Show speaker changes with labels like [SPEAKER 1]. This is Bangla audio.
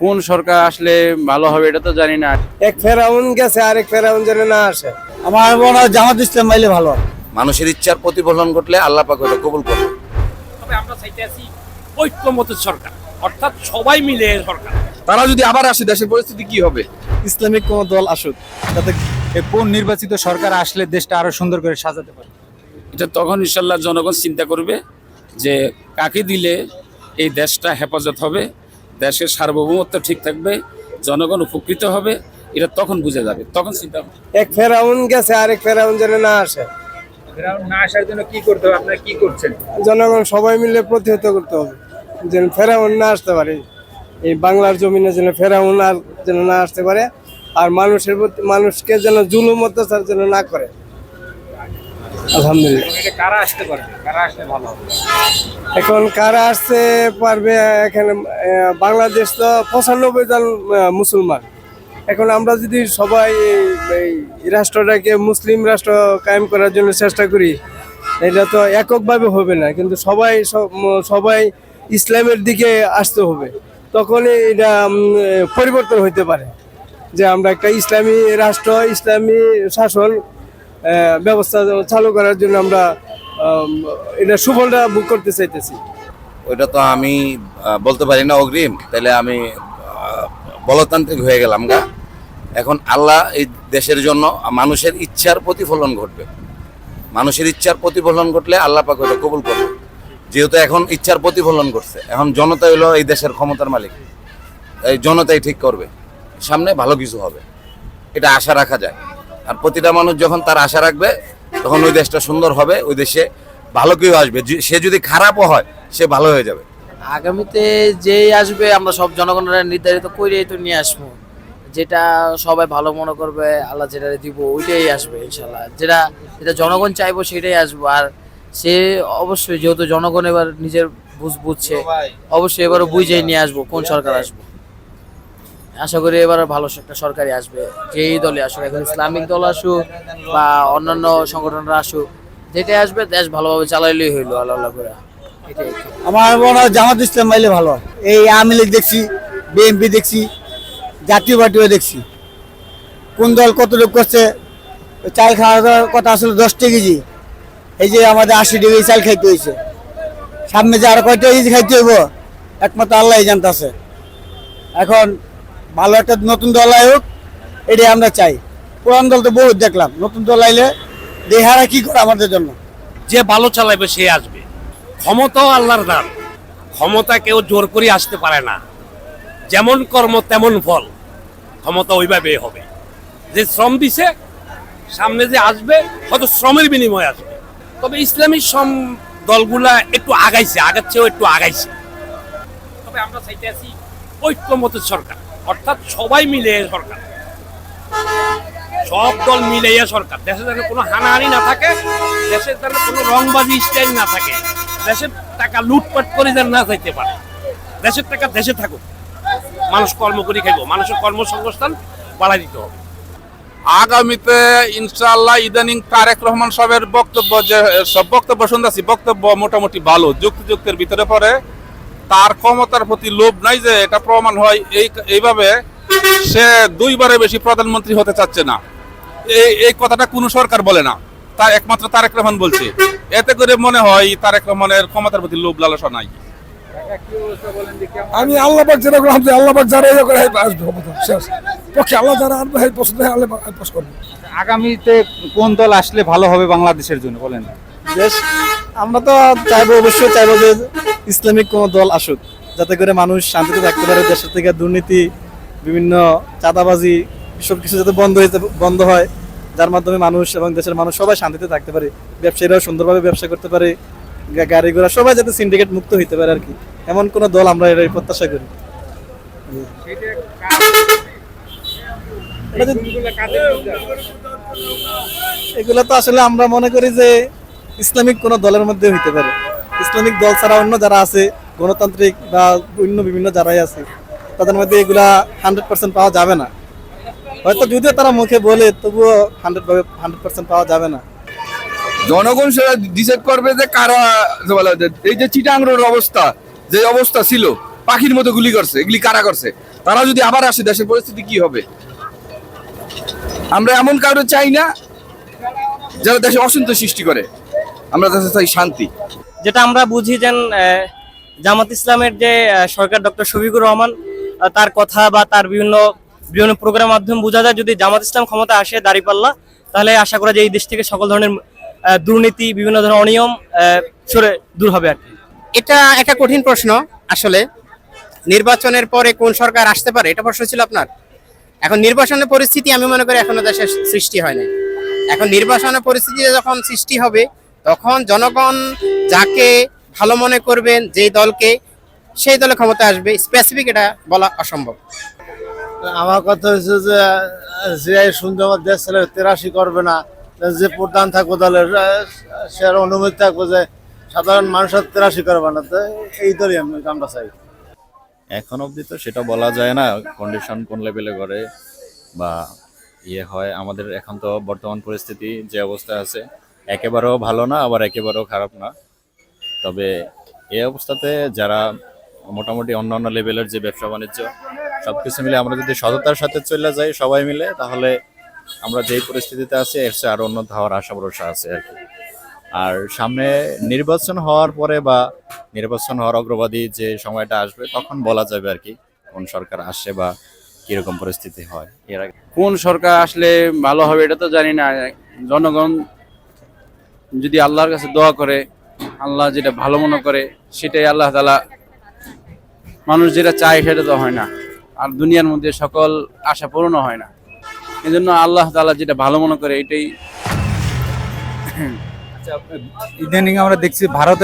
[SPEAKER 1] কোন সরকার আসলে ভালো হবে এটা তো জানি না।
[SPEAKER 2] এক ফেরাউন গেছে আর এক ফেরাউন যেন না আসে।
[SPEAKER 3] আমার মনে হয় জামাত ইসলাম মাইলে ভালো হয়।
[SPEAKER 4] মানুষের ইচ্ছার প্রতিফলন ঘটলে আল্লাহ পাক ওটা কবুল করবে।
[SPEAKER 5] তবে আমরা চাইতে আছি ঐক্যমত সরকার অর্থাৎ সবাই মিলে সরকার।
[SPEAKER 6] তারা যদি আবার আসে দেশের পরিস্থিতি কি হবে?
[SPEAKER 3] ইসলামিক কোন দল আসুক যাতে
[SPEAKER 7] কোন নির্বাচিত সরকার আসলে দেশটা আরও সুন্দর করে সাজাতে পারে
[SPEAKER 5] এটা তখন ইনশাল্লাহ জনগণ চিন্তা করবে যে কাকে দিলে এই দেশটা হেফাজত হবে দেশের সার্বভৌমত্ব ঠিক থাকবে জনগণ উপকৃত হবে এটা তখন বুঝে যাবে তখন চিন্তা
[SPEAKER 2] এক ফেরাউন গেছে আরেক ফেরাউন যেন না আসে।
[SPEAKER 7] ফেরাউন না আসার জন্য কি করতে হবে? আপনারা কি করছেন?
[SPEAKER 2] জনগণ সবাই মিলে প্রতিহত করতে হবে যেন ফেরাউন না আসতে পারে। এই বাংলার জমিনে যেন ফেরাউন আর যেন না আসতে পারে আর মানুষের প্রতি মানুষকে যেন জুলুম অত্যাচার যেন না করে। আলহামদুলিল্লাহ।
[SPEAKER 7] কারা আসতে পারবে? কারা আসলে ভালো হবে?
[SPEAKER 2] এখন কারা আসতে পারবে এখানে বাংলাদেশ তো পঁচানব্বই জন মুসলমান। এখন আমরা যদি সবাই এই- রাষ্ট্রটাকে মুসলিম রাষ্ট্র কায়েম করার জন্য চেষ্টা করি এটা তো এককভাবে হবে না কিন্তু সবাই সব- সবাই ইসলামের দিকে আসতে হবে। তখনই এটা পরিবর্তন হইতে পারে। যে আমরা একটা ইসলামী রাষ্ট্র ইসলামী শাসন ব্যবস্থা চালু করার জন্য আমরা এটা সুফলটা বুক করতে চাইতেছি।
[SPEAKER 4] ওইটা তো আমি বলতে পারি না অগ্রিম তাহলে আমি বলতান্ত্রিক হয়ে গেলাম গা। এখন আল্লাহ এই দেশের জন্য মানুষের ইচ্ছার প্রতিফলন ঘটবে। মানুষের ইচ্ছার প্রতিফলন ঘটলে আল্লাহ পাক ওটা কবুল করবে। যেহেতু এখন ইচ্ছার প্রতিফলন করছে এখন জনতা হলো এই দেশের ক্ষমতার মালিক। এই জনতাই ঠিক করবে, সামনে ভালো কিছু হবে। এটা আশা রাখা যায়। আর প্রতিটা মানুষ যখন তার আশা রাখবে তখন ওই দেশটা সুন্দর হবে ওই দেশে ভালো কেউ আসবে। সে যদি খারাপও হয় সে ভালো হয়ে যাবে।
[SPEAKER 8] আগামীতে যেই আসবে আমরা সব জনগণের নির্ধারিত করেই তো নিয়ে আসব। যেটা সবাই ভালো মনে করবে আল্লাহ যেটা দিব ওইটাই আসবে ইনশাল্লাহ যেটা যেটা জনগণ চাইব সেটাই আসব। আর সে অবশ্যই যেহেতু জনগণ এবার নিজের বুঝ বুঝছে অবশ্যই এবারও বুঝেই নিয়ে আসব কোন সরকার আসবে। আশা করি এবার ভালো একটা সরকারই আসবে। যেই দলে আসুক, এখন ইসলামিক দল আসুক বা অন্যান্য সংগঠনরা আসুক, যেটাই আসবে দেশ ভালোভাবে চালাইলেই হইল, আল্লাহ করে।
[SPEAKER 3] আমার মনে হয় জামাত ইসলাম মাইলে ভালো। এই আওয়ামী লীগ দেখছি, বিএনপি দেখছি, জাতীয় পার্টিও দেখছি। কোন দল কত লোক করছে, চাল খাওয়ার কথা আসলে দশ টাকা কেজি। এই যে আমাদের আশি ডিগ্রি চাল খাইতে হয়েছে সামনে যে আরও কয়টা কেজি খাইতে হইব, একমাত্র আল্লাহ জানতেছে। এখন ভালো একটা নতুন দল আয়োগ, এটাই আমরা চাই। পুরান দল তো বহুত দেখলাম, নতুন দল আইলে দেহারা কি করে আমাদের জন্য?
[SPEAKER 5] যে ভালো চালাবে সে আসবে। ক্ষমতাও আল্লাহর দান। ক্ষমতা কেউ জোর করে আসতে পারে না। যেমন কর্ম, তেমন ফল। ক্ষমতা ওইভাবে হবে। যে শ্রম দিছে, সামনে যে আসবে, হয়তো শ্রমের বিনিময়ে আসবে। তবে ইসলামী শ্রম দলগুলা একটু আগাইছে, আগের চেয়েও একটু আগাইছে। তবে আমরা চাইতে আছি ঐক্যমত সরকার। অর্থাৎ সবাই মিলে সরকার। সব দল মিলাইয়া সরকার। দেশে যেন কোনো হানাহানি না থাকে দেশের যেন কোনো রংবাজি স্টাইল না থাকে, দেশের টাকা লুটপাট করে যেন না যাইতে পারে। দেশের টাকা দেশে থাকুক। মানুষ কর্ম করে খাইব, মানুষের কর্মসংস্থান বাড়াই দিতে হবে।
[SPEAKER 6] আগামীতে ইনশাআল্লাহ ইদানিং তারেক রহমান সাহেবের বক্তব্য যে, সব বক্তব্য শুনতেছি, বক্তব্য মোটামুটি ভালো, যুক্তিযুক্তের ভিতরে পড়ে। তার ক্ষমতার প্রতি লোভ নাই যে এটা প্রমাণ হয়। এই এইভাবে সে দুইবারে বেশি প্রধানমন্ত্রী হতে চাচ্ছে না। এই এই কথাটা কোনো সরকার বলে না। তার একমাত্র তারেক রহমান বলছে। এতে করে মনে হয় তারেক রহমানের ক্ষমতার প্রতি লোভ লালসা নাই।
[SPEAKER 9] আমি আল্লাহ পাক যেটা করলাম যে আল্লাহ পাক যারা ইয়ে করে হ্যাঁ আসবে শেষ। পক্ষে আল্লাহ যারা আনবে হ্যাঁ পছন্দ হয় আল্লাহ পাস করবে।
[SPEAKER 7] আগামীতে কোন দল আসলে ভালো হবে বাংলাদেশের জন্য বলেন?
[SPEAKER 3] দেশ আমরা তো চাইব অবশ্যই চাইব যে ইসলামিক কোনো দল আসুক, যাতে করে মানুষ শান্তিতে থাকতে পারে দেশের থেকে দুর্নীতি, বিভিন্ন চাঁদাবাজি সব কিছু যাতে বন্ধ হয়ে বন্ধ হয়, যার মাধ্যমে মানুষ এবং দেশের মানুষ সবাই শান্তিতে থাকতে পারে, ব্যবসায়ীরাও সুন্দরভাবে ব্যবসা করতে পারে গাড়ি ঘোড়া সবাই যাতে সিন্ডিকেট মুক্ত হইতে পারে আর কি। এমন কোনো দল আমরা এটাই প্রত্যাশা করি। এগুলো তো আসলে আমরা মনে করি যে ইসলামিক কোনো দলের মধ্যে হইতে পারে। ইসলামিক দল ছাড়া অন্য যারা আছে, গণতান্ত্রিক বা অন্য বিভিন্ন যারাই আছে, তাদের মধ্যে এগুলা হান্ড্রেড পার্সেন্ট পাওয়া যাবে না। হয়তো যদিও তারা মুখে বলে, তবুও হান্ড্রেড হান্ড্রেড পার্সেন্ট পাওয়া যাবে না।
[SPEAKER 6] জনগণ সেটা ডিসাইড করবে যে কারা এই যে চিটাংরের অবস্থা, যে অবস্থা ছিল, পাখির মতো গুলি করছে, এগুলি কারা করছে?
[SPEAKER 10] তারা যদি আবার আসে, দেশের পরিস্থিতি কি হবে? আমরা এমন কারও চাই না, যারা দেশে অসন্তোষ সৃষ্টি করে। আমরা দেশে চাই শান্তি।
[SPEAKER 11] যেটা আমরা বুঝি যে জামাত ইসলামের যে সরকার ডক্টর শফিকুর রহমান তার কথা বা তার বিভিন্ন বিভিন্ন প্রোগ্রাম মাধ্যমে বোঝা যায় যদি জামাত ইসলাম ক্ষমতা আসে দাঁড়িপাল্লা, তাহলে আশা করা যায় এই দেশ থেকে সকল ধরনের দুর্নীতি, বিভিন্ন ধরনের অনিয়ম সরে দূর হবে আর
[SPEAKER 12] এটা একটা কঠিন প্রশ্ন আসলে। নির্বাচনের পরে কোন সরকার আসতে পারে, এটা প্রশ্ন ছিল আপনার? এখন নির্বাচনের পরিস্থিতি আমি মনে করি এখনও দেশে সৃষ্টি হয় নাই। এখন নির্বাচনের পরিস্থিতি যখন সৃষ্টি হবে তখন জনগণ যাকে ভালো মনে করবেন যেই দলকে সেই দলে ক্ষমতা আসবে। স্পেসিফিক এটা বলা অসম্ভব।
[SPEAKER 4] আমার কথা হচ্ছে যে যে সুন্দর দেশ ছেলে তেরাশি করবে না যে প্রধান থাকব দলের সে আর অনুমতি থাকব যে সাধারণ মানুষের তেরাশি করবে না। তো এই দলই আমি আমরা চাই।
[SPEAKER 1] এখন অবধি তো সেটা বলা যায় না কন্ডিশন কোন লেভেলে করে বা ইয়ে হয়। আমাদের এখন তো বর্তমান পরিস্থিতি যে অবস্থায় আছে একেবারেও ভালো না, আবার একেবারেও খারাপ না। তবে এই অবস্থাতে যারা মোটামুটি অন্য অন্য লেভেলের যে ব্যবসা বাণিজ্য সব কিছু মিলে আমরা যদি সততার সাথে চলে যাই সবাই মিলে, তাহলে আমরা যেই পরিস্থিতিতে আছি, এর চেয়ে আরও উন্নত হওয়ার আশা ভরসা আছে আর কি। আর সামনে নির্বাচন হওয়ার পরে বা নির্বাচন হওয়ার অগ্রবাদী যে সময়টা আসবে, তখন বলা যাবে আর কি কোন সরকার আসে বা কীরকম পরিস্থিতি হয়। এর আগে কোন সরকার আসলে ভালো হবে এটা তো জানি না। জনগণ যদি আল্লাহর কাছে দোয়া করে, আল্লাহ যেটা ভালো মনে করে, সেটাই আল্লাহ তালা মানুষ যেটা চায় সেটা তো হয় না। আর দুনিয়ার মধ্যে সকল আশা পূরণও হয় না। এই জন্য আল্লাহ তালা যেটা ভালো মনে করে, এটাই
[SPEAKER 7] ইদানিং আমরা দেখছি ভারতে